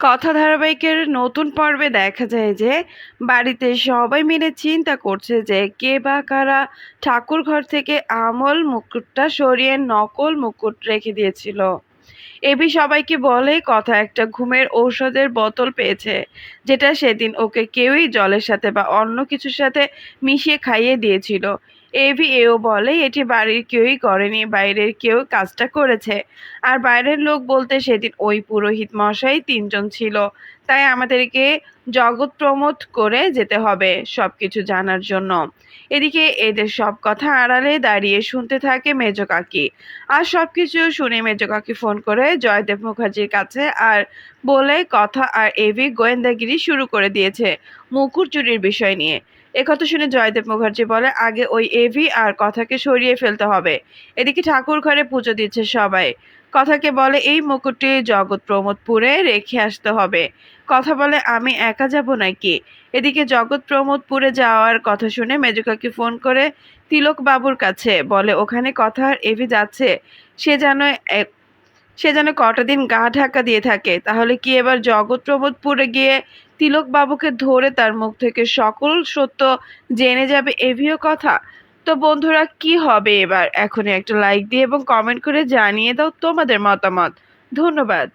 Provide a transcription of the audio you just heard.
কথা ধারাবাহিকের নতুন পর্বে দেখা যায় যে বাড়িতে সবাই মিলে চিন্তা করছে যে কে বা কারা ঠাকুর ঘর থেকে আমল মুকুটটা সরিয়ে নকল মুকুট রেখে দিয়েছিল। এবি সবাইকে বলে কথা, একটা ঘুমের ঔষধের বোতল পেয়েছে, যেটা সেদিন ওকে কেউই জলের সাথে বা অন্য কিছুর সাথে মিশিয়ে খাইয়ে দিয়েছিল। এবি এও বলে, এটি বাড়ির কেউই করেনি, বাইরের কেউ কাজটা করেছে। আর বাইরের লোক বলতে সেদিন ওই পুরোহিত মশাই তিনজন ছিল। তাই আমাদেরকে জগৎ প্রমোদ করে যেতে হবে সব কিছু জানার জন্য। এদিকে এদের সব কথা আড়ালে দাঁড়িয়ে শুনতে থাকে মেজ কাকি। আর সব কিছু শুনে মেজ কাকি ফোন করে জয়দেব মুখার্জির কাছে আর বলে কথা আর এভি গোয়েন্দাগিরি শুরু করে দিয়েছে মুকুর চুরির বিষয় নিয়ে। একথা শুনে জয়দেব মুখার্জি বলে, আগে ওই এভি আর কথাকে সরিয়ে ফেলতে হবে। এদিকে ঠাকুর ঘরে পুজো দিচ্ছে সবাই। কথাকে বলে, এই মুকুটটি জগৎ প্রমোদপুরে রেখে আসতে হবে। কথা বলে, আমি একা যাব নাকি? এদিকে জগৎ প্রমোদপুরে যাওয়ার কথা শুনে মেজুকাকে ফোন করে, তিলক বাবুর কাছে। বলে, ওখানে কথা এভি যাচ্ছে। সে যেন সে যেন কটা দিন গা ঢাকা দিয়ে থাকে। তাহলে কি এবার জগৎ প্রমোদপুরে গিয়ে তিলক বাবুকে ধরে তার মুখ থেকে সকল সত্য জেনে যাবে এভিও কথা? তো বন্ধুরা, কি হবে এবার? এখনই একটা লাইক দিয়ে এবং কমেন্ট করে জানিয়ে দাও তোমাদের মতামত। ধন্যবাদ।